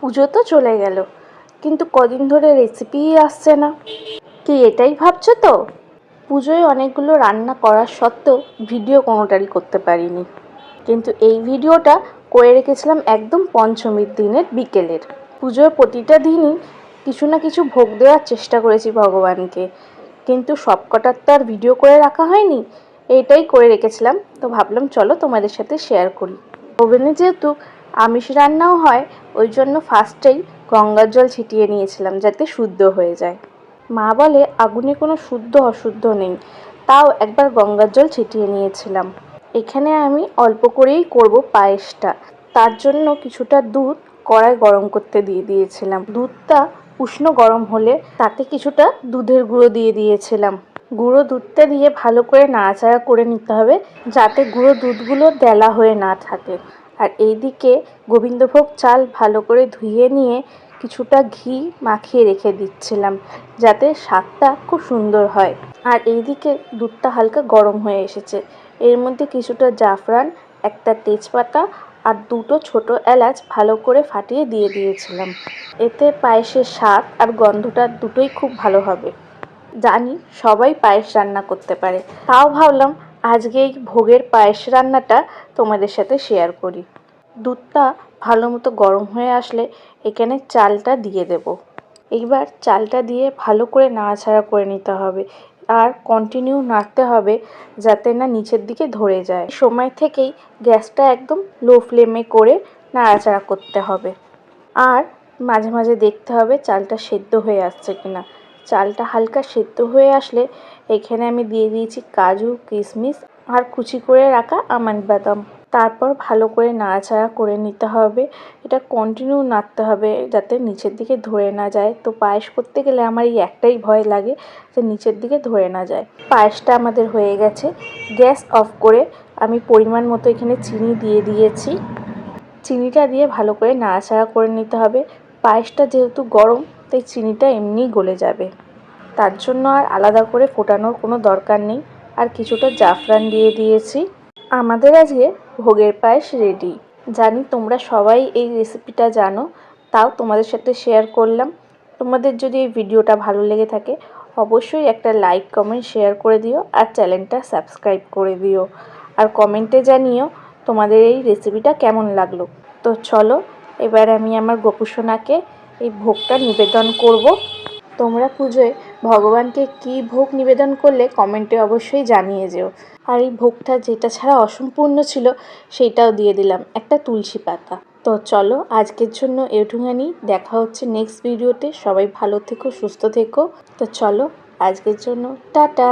পুজো তো চলে গেল, কিন্তু কদিন ধরে রেসিপিই আসছে না। কি এটাই ভাবছ তো? পুজোয় অনেকগুলো রান্না করার সত্ত্বেও ভিডিও কোনোটারই করতে পারিনি। কিন্তু এই ভিডিওটা করে রেখেছিলাম একদম পঞ্চমীর দিনের বিকেলের। পুজোর প্রতিটা দিনই কিছু না কিছু ভোগ দেওয়ার চেষ্টা করেছি ভগবানকে, কিন্তু সব কটার তো আর ভিডিও করে রাখা হয়নি। এইটাই করে রেখেছিলাম, তো ভাবলাম চলো তোমাদের সাথে শেয়ার করি। ওভেনে যেহেতু আমিষ রান্নাও হয়, ওই জন্য ফার্স্টেই গঙ্গার জল ছিটিয়ে নিয়েছিলাম যাতে শুদ্ধ হয়ে যায়। মা বলে, আগুনে কোনো শুদ্ধ অশুদ্ধ নেই। তাও একবার গঙ্গার জল ছিটিয়ে নিয়েছিলাম। এখানে আমি অল্প করেই করব পায়েসটা। তার জন্য কিছুটা দুধ কড়াই গরম করতে দিয়ে দিয়েছিলাম। দুধটা উষ্ণ গরম হলে তাতে কিছুটা দুধের গুঁড়ো দিয়ে দিয়েছিলাম। গুঁড়ো দুধটা দিয়ে ভালো করে নাড়াচাড়া করে নিতে হবে যাতে গুঁড়ো দুধগুলো দেলা হয়ে না থাকে। আর এইদিকে গোবিন্দভোগ চাল ভালো করে ধুয়ে নিয়ে কিছুটা ঘি মাখিয়ে রেখে দিচ্ছিলাম, যাতে স্বাদটা খুব সুন্দর হয়। আর এইদিকে দুধটা হালকা গরম হয়ে এসেছে। এর মধ্যে কিছুটা জাফরান, একটা তেজপাতা আর দুটো ছোট এলাচ ভালো করে ফাটিয়ে দিয়ে দিয়েছিলাম। এতে পায়েসের স্বাদ আর গন্ধটা দুটোই খুব ভালো হবে। জানি সবাই পায়েস রান্না করতে পারে। তাও ভাবলাম আজকে এই ভোগের পায়েস রান্নাটা তোমাদের সাথে শেয়ার করি। দুধটা ভালো মতো গরম হয়ে আসলে এখানে চালটা দিয়ে দেব। এইবার চালটা দিয়ে ভালো করে নাড়াচাড়া করে নিতে হবে। আর কন্টিনিউ নাড়তে হবে যাতে না নিচের দিকে ধরে যায়। সময় থেকেই গ্যাসটা একদম লো ফ্লেমে করে নাড়াচাড়া করতে হবে। আর মাঝে মাঝে দেখতে হবে চালটা সেদ্ধ হয়ে আসছে কিনা। চালটা হালকা সেদ্ধ হয়ে আসলে এখানে আমি দিয়ে দিয়েছি কাজু কিশমিশ আর কুচি করে রাখা আমন্ড বাদাম। তারপর ভালো করে নাড়াচাড়া করে নিতে হবে। এটা কন্টিনিউ নাড়তে হবে যাতে নিচের দিকে ধরে না যায়। তো পায়েস করতে গেলে আমার এই একটাই ভয় লাগে যে নিচের দিকে ধরে না যায়। পায়েসটা আমাদের হয়ে গেছে। গ্যাস অফ করে আমি পরিমাণ মতো এখানে চিনি দিয়ে দিয়েছি। চিনিটা দিয়ে ভালো করে নাড়াচাড়া করে নিতে হবে। পায়েসটা যেহেতু গরম তাই চিনিটা এমনিই গলে যাবে। তার জন্য আর আলাদা করে ফোটানোর কোনো দরকার নেই। আর কিছুটা জাফরান দিয়ে দিয়েছি। আমাদের আজকে ভোগের পায়েস রেডি জানি তোমরা সবাই এই রেসিপিটা জানো, তাও তোমাদের সাথে শেয়ার করলাম। তোমাদের যদি এই ভিডিওটা ভালো লেগে থাকে, অবশ্যই একটা লাইক কমেন্ট শেয়ার করে দিও আর চ্যানেলটা সাবস্ক্রাইব করে দিও। আর কমেন্টে জানিও তোমাদের এই রেসিপিটা কেমন লাগল। তো চলো, এবার আমি আমার গোপুসোনাকে এই ভোগটা নিবেদন করব। তোমরা পুজোয় ভগবানকে কি ভোগ নিবেদন করলে কমেন্টে অবশ্যই জানিয়ে যেও। আর এই ভোগটা যেটা ছাড়া অসম্পূর্ণ ছিল সেইটাও দিয়ে দিলাম একটা তুলসী পাতা। তো চলো আজকের জন্য এটুখানি। দেখা হচ্ছে নেক্সট ভিডিওতে সবাই ভালো থেকো, সুস্থ থেকো। তো চলো আজকের জন্য টাটা।